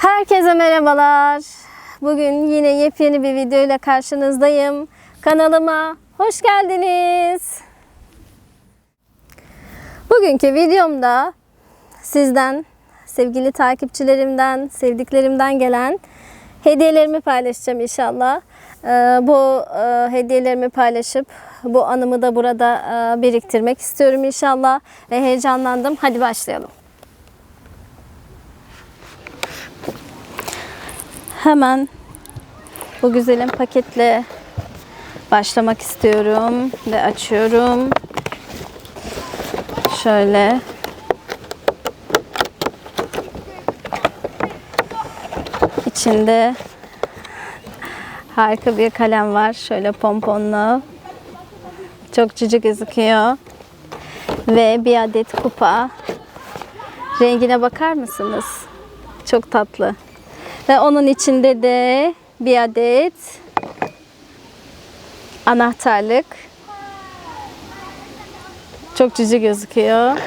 Herkese merhabalar. Bugün yine yepyeni bir video ile karşınızdayım. Kanalıma hoş geldiniz. Bugünkü videomda sizden, sevgili takipçilerimden, sevdiklerimden gelen hediyelerimi paylaşacağım inşallah. Ee, bu e, hediyelerimi paylaşıp bu anımı da burada e, biriktirmek istiyorum inşallah ve heyecanlandım. Hadi başlayalım. Hemen bu güzelim paketle başlamak istiyorum ve açıyorum. Şöyle içinde harika bir kalem var. Şöyle pomponlu. Çok cici gözüküyor. Ve bir adet kupa. Rengine bakar mısınız? Çok tatlı. Ve onun içinde de bir adet anahtarlık. Çok cici gözüküyor.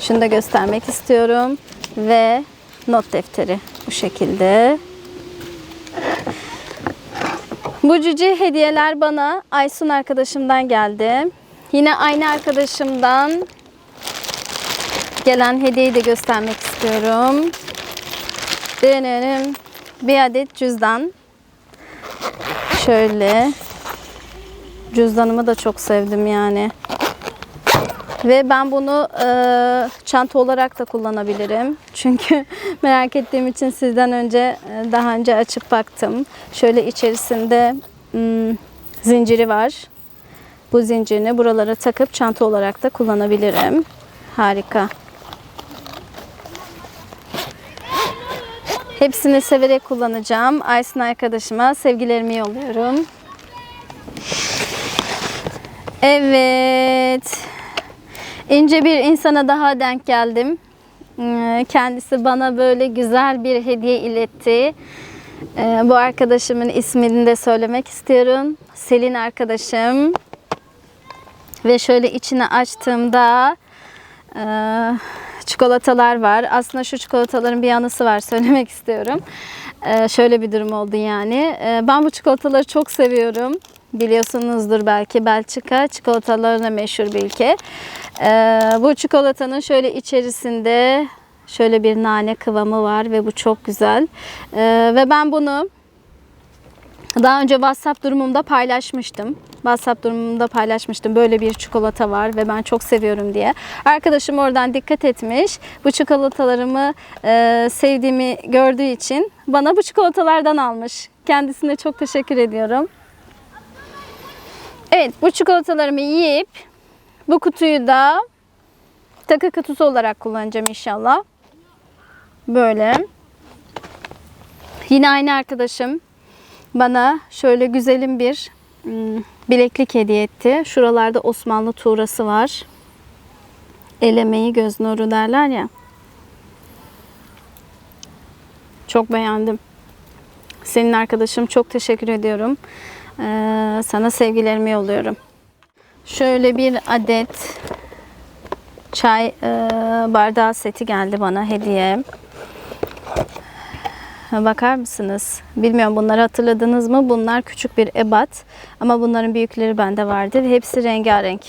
Şunu da göstermek istiyorum. Ve not defteri bu şekilde. Bu cici hediyeler bana Aysun arkadaşımdan geldi. Yine aynı arkadaşımdan gelen hediyeyi de göstermek istiyorum. Denerim. Bir adet cüzdan. Şöyle. Cüzdanımı da çok sevdim yani. Ve ben bunu e, çanta olarak da kullanabilirim. Çünkü merak ettiğim için sizden önce e, daha önce açıp baktım. Şöyle içerisinde hmm, zinciri var. Bu zincirini buralara takıp çanta olarak da kullanabilirim. Harika. Hepsini severek kullanacağım. Aysin arkadaşıma sevgilerimi yolluyorum. Evet. İnce bir insana daha denk geldim. Ee, Kendisi bana böyle güzel bir hediye iletti. Ee, Bu arkadaşımın ismini de söylemek istiyorum. Selin arkadaşım. Ve şöyle içine açtığımda e, çikolatalar var. Aslında şu çikolataların bir anısı var söylemek istiyorum. E, şöyle bir durum oldu yani. E, ben bu çikolataları çok seviyorum. Biliyorsunuzdur belki Belçika çikolatalarına meşhur bir ülke. E, bu çikolatanın şöyle içerisinde şöyle bir nane kıvamı var ve bu çok güzel. E, ve ben bunu daha önce WhatsApp durumumda paylaşmıştım. WhatsApp durumumda paylaşmıştım. Böyle bir çikolata var ve ben çok seviyorum diye. Arkadaşım oradan dikkat etmiş. Bu çikolatalarımı e, sevdiğimi gördüğü için bana bu çikolatalardan almış. Kendisine çok teşekkür ediyorum. Evet bu çikolatalarımı yiyip bu kutuyu da takı kutusu olarak kullanacağım inşallah. Böyle. Yine aynı arkadaşım bana şöyle güzelim bir hmm, bileklik hediye etti. Şuralarda Osmanlı tuğrası var. El emeği göz nuru derler ya. Çok beğendim. Senin arkadaşım çok teşekkür ediyorum. Ee, sana sevgilerimi yolluyorum. Şöyle bir adet çay e, bardağı seti geldi bana hediye. Bakar mısınız? Bilmiyorum bunları hatırladınız mı? Bunlar küçük bir ebat. Ama bunların büyükleri bende vardı. Ve hepsi rengarenk.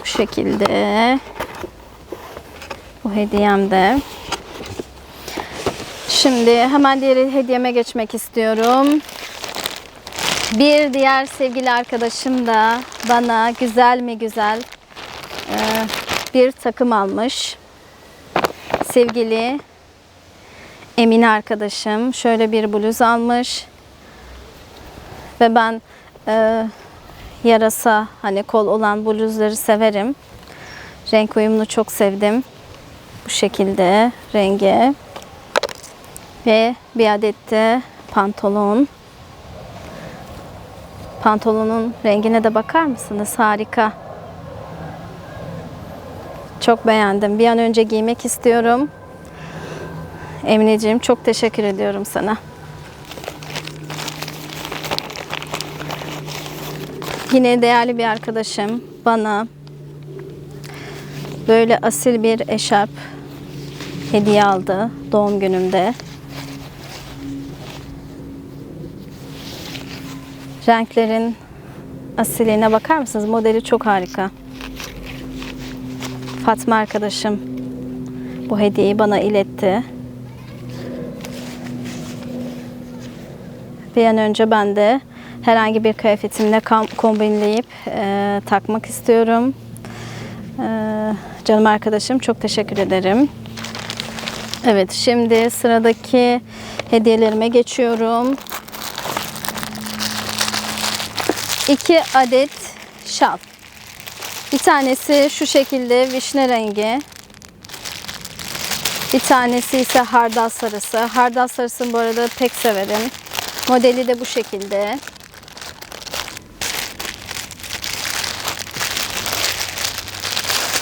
Bu şekilde. Bu hediyem de. Şimdi hemen diğer hediyeme geçmek istiyorum. Bir diğer sevgili arkadaşım da bana güzel mi güzel e, bir takım almış. Sevgili Emine arkadaşım şöyle bir bluz almış. Ve ben e, yarasa hani kol olan bluzları severim. Renk uyumunu çok sevdim. Bu şekilde rengi. Ve bir adet de pantolon. Pantolonun rengine de bakar mısınız? Harika. Çok beğendim. Bir an önce giymek istiyorum. Emineciğim çok teşekkür ediyorum sana. Yine değerli bir arkadaşım bana böyle asil bir eşarp hediye aldı doğum günümde. Renklerin asiline bakar mısınız? Modeli çok harika. Fatma arkadaşım bu hediyeyi bana iletti. Bir an önce ben de herhangi bir kıyafetimle kombinleyip e, takmak istiyorum. E, canım arkadaşım çok teşekkür ederim. Evet şimdi sıradaki hediyelerime geçiyorum. İki adet şal. Bir tanesi şu şekilde vişne rengi. Bir tanesi ise hardal sarısı. Hardal sarısını bu arada pek severim. Modeli de bu şekilde.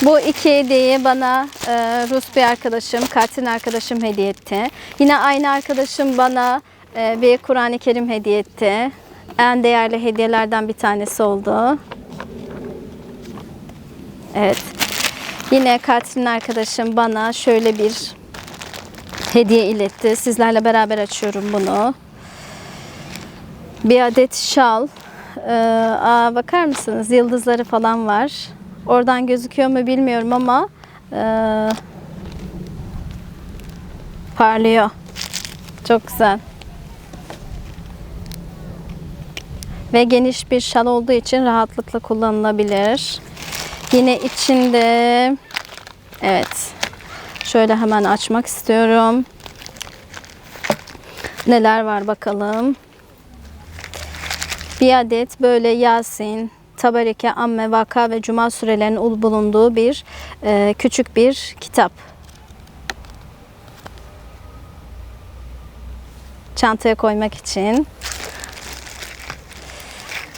Bu iki hediyeyi bana e, Rus bir arkadaşım, Katin arkadaşım hediye etti. Yine aynı arkadaşım bana e, bir Kur'an-ı Kerim hediye etti. En değerli hediyelerden bir tanesi oldu. Evet. Yine Katrin arkadaşım bana şöyle bir hediye iletti. Sizlerle beraber açıyorum bunu. Bir adet şal. Ee, aa, bakar mısınız? Yıldızları falan var. Oradan gözüküyor mu bilmiyorum ama e, parlıyor. Çok güzel. Ve geniş bir şal olduğu için rahatlıkla kullanılabilir. Yine içinde evet şöyle hemen açmak istiyorum. Neler var bakalım. Bir adet böyle Yasin, Tabareke, Amme, Vaka ve Cuma surelerinin bulunduğu bir e, küçük bir kitap. Çantaya koymak için.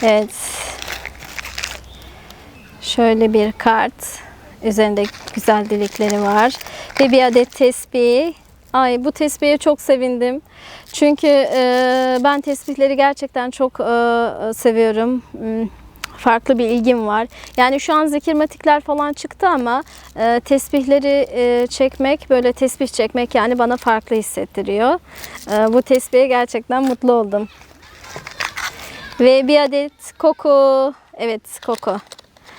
Evet. Şöyle bir kart. Üzerinde güzel dilikleri var. Ve bir adet tesbih. Ay bu tesbihe çok sevindim. Çünkü e, ben tesbihleri gerçekten çok e, seviyorum. Hmm, Farklı bir ilgim var. Yani şu an zikirmatikler falan çıktı ama e, tesbihleri e, çekmek, böyle tesbih çekmek yani bana farklı hissettiriyor. E, bu tesbihe gerçekten mutlu oldum. Ve bir adet koku. Evet koku.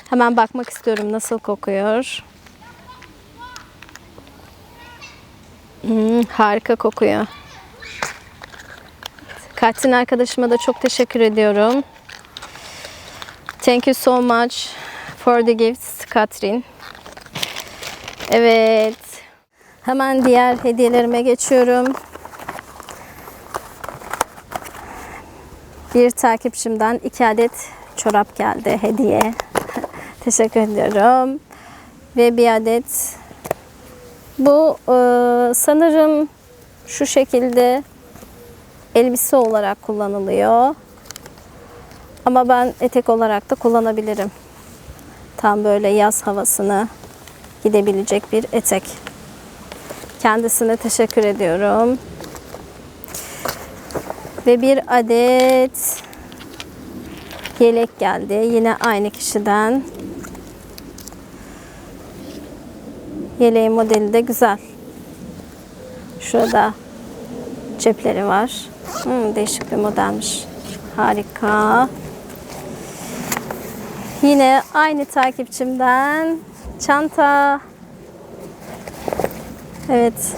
Hemen bakmak istiyorum nasıl kokuyor. Hmm, harika kokuyor. Katrin arkadaşıma da çok teşekkür ediyorum. Thank you so much for the gifts Katrin. Evet. Hemen diğer hediyelerime geçiyorum. Bir takipçimden iki adet çorap geldi hediye. Teşekkür ediyorum. Ve bir adet bu e, sanırım şu şekilde elbise olarak kullanılıyor. Ama ben etek olarak da kullanabilirim. Tam böyle yaz havasını gidebilecek bir etek. Kendisine teşekkür ediyorum. Ve bir adet yelek geldi. Yine aynı kişiden. Yeleğin modeli de güzel. Şurada cepleri var. Hmm, değişik bir modelmiş. Harika. Yine aynı takipçimden çanta. Evet.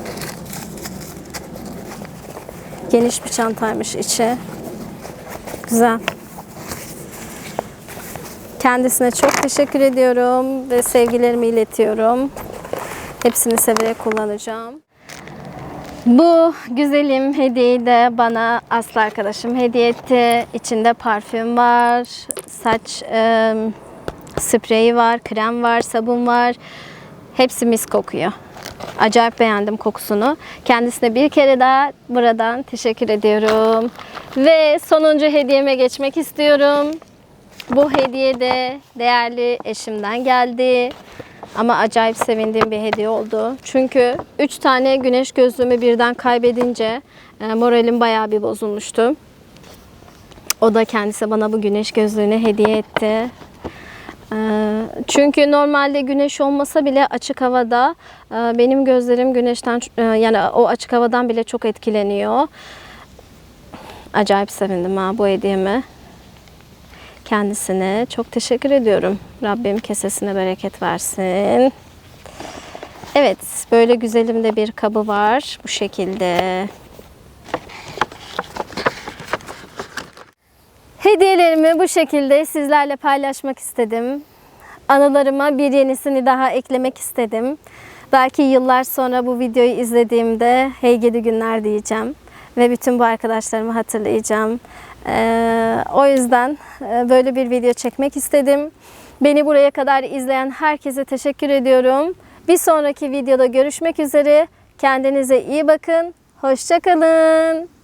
Geniş bir çantaymış içi. Güzel. Kendisine çok teşekkür ediyorum ve sevgilerimi iletiyorum. Hepsini severek kullanacağım. Bu güzelim hediyeyi de bana Aslı arkadaşım hediye etti. İçinde parfüm var, saç e, spreyi var, krem var, sabun var. Hepsi mis kokuyor. Acayip beğendim kokusunu. Kendisine bir kere daha buradan teşekkür ediyorum. Ve sonuncu hediyeme geçmek istiyorum. Bu hediye de değerli eşimden geldi. Ama acayip sevindiğim bir hediye oldu. Çünkü 3 tane güneş gözlüğümü birden kaybedince e, moralim bayağı bir bozulmuştu. O da kendisi bana bu güneş gözlüğünü hediye etti. E, çünkü normalde güneş olmasa bile açık havada e, benim gözlerim güneşten yani o açık havadan bile çok etkileniyor. Acayip sevindim ha bu hediyeme. Kendisine çok teşekkür ediyorum. Rabbim kesesine bereket versin. Evet, böyle güzelim de bir kabı var bu şekilde. Hediyelerimi bu şekilde sizlerle paylaşmak istedim. Anılarıma bir yenisini daha eklemek istedim. Belki yıllar sonra bu videoyu izlediğimde hey gidi günler diyeceğim ve bütün bu arkadaşlarımı hatırlayacağım. Ee, o yüzden e, böyle bir video çekmek istedim. Beni buraya kadar izleyen herkese teşekkür ediyorum. Bir sonraki videoda görüşmek üzere. Kendinize iyi bakın. Hoşçakalın.